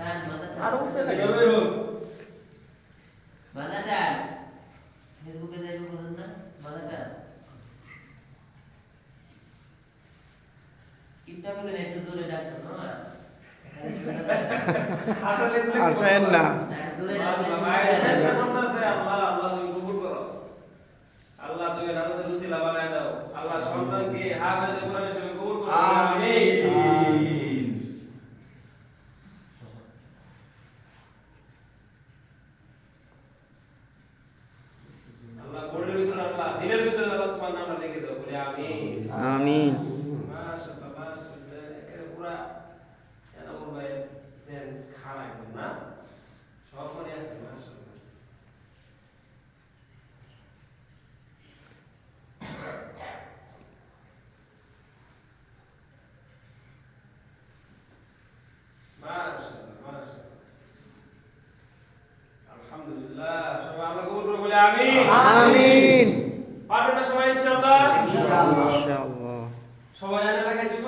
টান আর উঠতে লাগে মাজা টান ফেসবুকে যাইবো বুঝুন না মাজা টান টিকটকে একটু জোরে ডাকতো না হাসালে দিলে না। জোরে মাশাআল্লাহ, চেষ্টা করতেছে আল্লাহ আল্লাহ তুমি কবুল করো আল্লাহ তুমি রাজাদের রুসিলা বানায় দাও আল্লাহ সন্তানকে হাফেজে কোরআন হিসেবে কবুল করো আমিন আল্লাহ বোর্ডের দিলের ভিতরে আল্লাহ তোমার নামটা লিখে দাও বলে আমিন। আমিন। মাশাআল্লাহ মাশাআল্লাহ একেবারে পুরা এনামুর ভাই যেন খানা একদম না? সব মনে আছে মাশাআল্লাহ। মাশাআল্লাহ মাশাআল্লাহ। আলহামদুলিল্লাহ সবাই আল্লাহ কবুল করে বলে আমিন। আমিন। পারবে সবাই ইনশাআল্লাহ? ইনশাআল্লাহ। সবাই এলাকায় দিব?